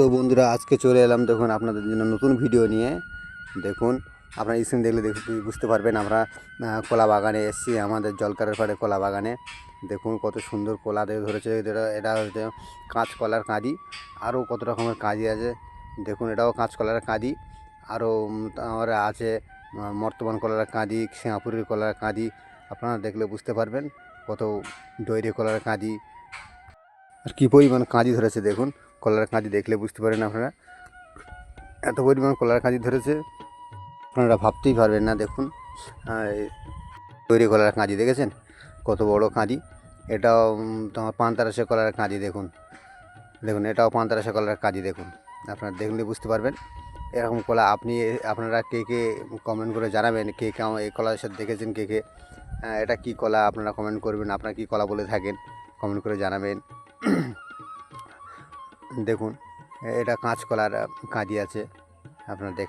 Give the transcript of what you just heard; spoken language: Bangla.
তো বন্ধুরা, আজকে চলে এলাম দেখুন আপনাদের জন্য নতুন ভিডিও নিয়ে। দেখুন, আপনারা স্ক্রিন দেখলে দেখ- বুঝতে পারবেন আমরা কলা বাগানে এসেছি, আমাদের জলকারের পাড়ে কলা বাগানে। দেখুন কত সুন্দর কলা ধরেছে এটা হচ্ছে কাঁচকলার কাঁদি আরও কত রকমের কাঁদি আছে। দেখুন, এটাও কাঁচকলার কাঁদি আরও আমার আছে মর্তমান কলার কাঁদি, সিঙ্গাপুরের কলার কাঁদি, আপনারা দেখলে বুঝতে পারবেন কত ডৈরি কলার কাঁদি। আর কী পরিমাণ কাঁদি ধরেছে, দেখুন। কলার কাঁদি দেখলে বুঝতে পারেন আপনারা। এত পরিমাণ কলার কাঁদি ধরেছে, আপনারা ভাবতেই পারবেন না, দেখুন। তৈরি কলার কাঁদি দেখেছেন? কত বড় কাঁদি এটাও তোমার পান্তারাসে কলার কাঁদি দেখুন। দেখুন, এটাও পান্তারাসে কলার কাঁদি দেখুন। আপনারা দেখলে বুঝতে পারবেন। এরকম কলা আপনি, আপনারা কে কে কমেন্ট করে জানাবেন, কে কে এই কলার সাথে দেখেছেন, কে কে এটা কি কলা, আপনারা কমেন্ট করবেন, আপনারা কি কলা বলে থাকেন কমেন্ট করে জানাবেন। দেখুন এটা কাঁচকলার কাঁদি আছে। আপনার দেখ